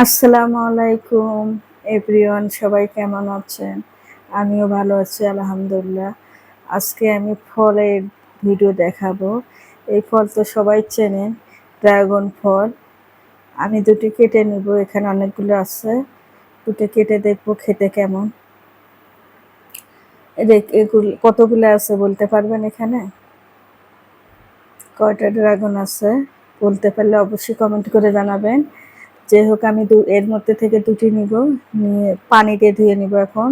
আসসালামু আলাইকুম, এভরিওয়ান সবাই কেমন আছেন? আমিও ভালো আছি, আলহামদুলিল্লাহ। আজকে আমি ফলের ভিডিও দেখাবো। এই ফল তো সবাই চেনেন, ড্রাগন ফল। আমি দুটি কেটে নিব, এখানে অনেকগুলো আছে। দুটো কেটে দেখব খেতে কেমন। এগুলো কতগুলো আছে বলতে পারবেন এখানে? কয়টা ড্রাগন আছে বলতে পারলে অবশ্যই কমেন্ট করে জানাবেন। যে হোক, আমি এর মধ্যে থেকে দুটি নিব। নিয়ে পানিতে ধুয়ে নিব এখন।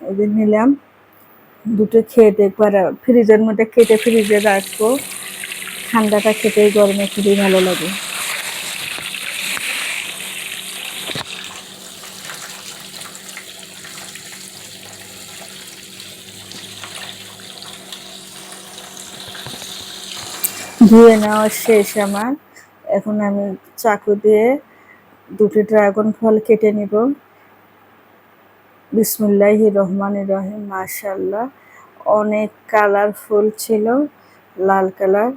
এদিন নিলাম। দুটো খেয়ে দেখব আর ফ্রিজের মধ্যে কেটে ফ্রিজে রাখব। ঠান্ডাটা খেতেই গরমে খুবই ভালো লাগে। ধুয়ে নেওয়া শেষ আমার। এখন আমি চাকু দিয়ে দুটি ড্রাগন ফল কেটে নিব। বিসমুল্লাহি রহমান রহিম মাশাল্লাহ অনেক কালারফুল ছিল, লাল কালার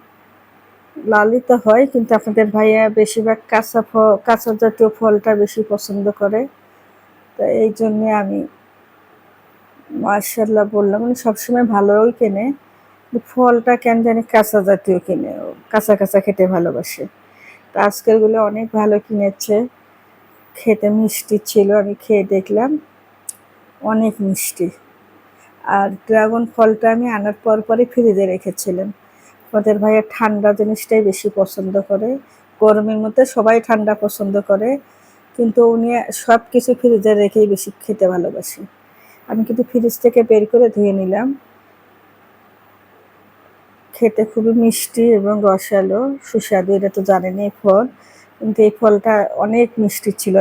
লালই তো হয়, কিন্তু আপনাদের ভাইয়া বেশিরভাগ কাঁচা ফল কাঁচা জাতীয় ফলটা বেশি পছন্দ করে। তো এই জন্যে আমি মার্শাল্লাহ বললাম মানে সবসময় ভালোই কেনে। ফলটা কেন জানি কাঁচা জাতীয় কিনে, কাঁচা কাঁচা খেতে ভালোবাসে। তো আজকেরগুলো অনেক ভালো কিনেছে। খেতে মিষ্টি ছিল, আমি খেয়ে দেখলাম অনেক মিষ্টি। আর ড্রাগন ফলটা আমি আনার পর পরে ফ্রিজে রেখেছিলাম। ওদের ভাইয়া ঠান্ডা জিনিসটাই বেশি পছন্দ করে। গরমের মধ্যে সবাই ঠান্ডা পছন্দ করে, কিন্তু উনি সব কিছু ফ্রিজে রেখেই বেশি খেতে ভালোবাসে। আমি কিন্তু ফ্রিজ থেকে বের করে ধুয়ে নিলাম। খেতে খুবই মিষ্টি এবং রসালো, সুস্বাদু, এটা তো জানেনি ফল। কিন্তু এই ফলটা অনেক মিষ্টি ছিল।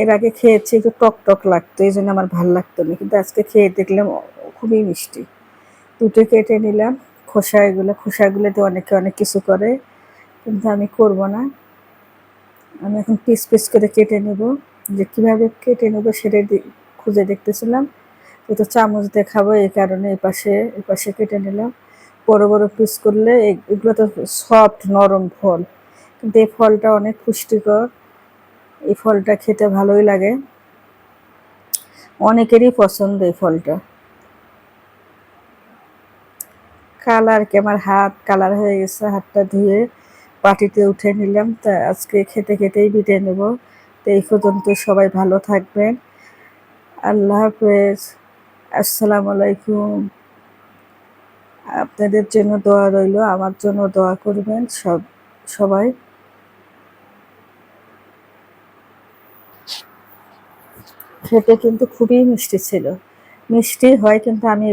এর আগে খেয়েছি, একটু টক টক লাগতো, এই জন্য আমার ভালো লাগতো না। কিন্তু আজকে খেয়ে দেখলাম খুবই মিষ্টি। দুটো কেটে নিলাম, খোসা এগুলো, খোসাগুলো দিয়ে অনেকে অনেক কিছু করে, কিন্তু আমি করব না। আমি এখন পিস পিস করে কেটে নেব। যে কীভাবে কেটে নেব সেটাই খুঁজে দেখতেছিলাম। তো চামচ দিয়ে খাব এই কারণে এই পাশে এই পাশে কেটে নিলাম। বড় বড় পিস করলে এগুলো তো সফট নরম ফল। কিন্তু এই ফলটা অনেক পুষ্টিকর। এই ফলটা খেতে ভালোই লাগে। অনেকেরই পছন্দ এই ফলটা। কালার কি আমার হাত কালার হয়ে গেছে, হাতটা ধুয়ে পাটিতে উঠে নিলাম। তা আজকে খেতে খেতেই বিটে নেব। তো এই পর্যন্ত সবাই ভালো থাকবেন। আল্লাহ হাফেজ। আসসালামু আলাইকুম। আপনাদের জন্য দোয়া রইল, আমার জন্য দোয়া করবেন সব, সবাই। খেতে কিন্তু খুবই মিষ্টি ছিল। মিষ্টি হয় কিন্তু আমি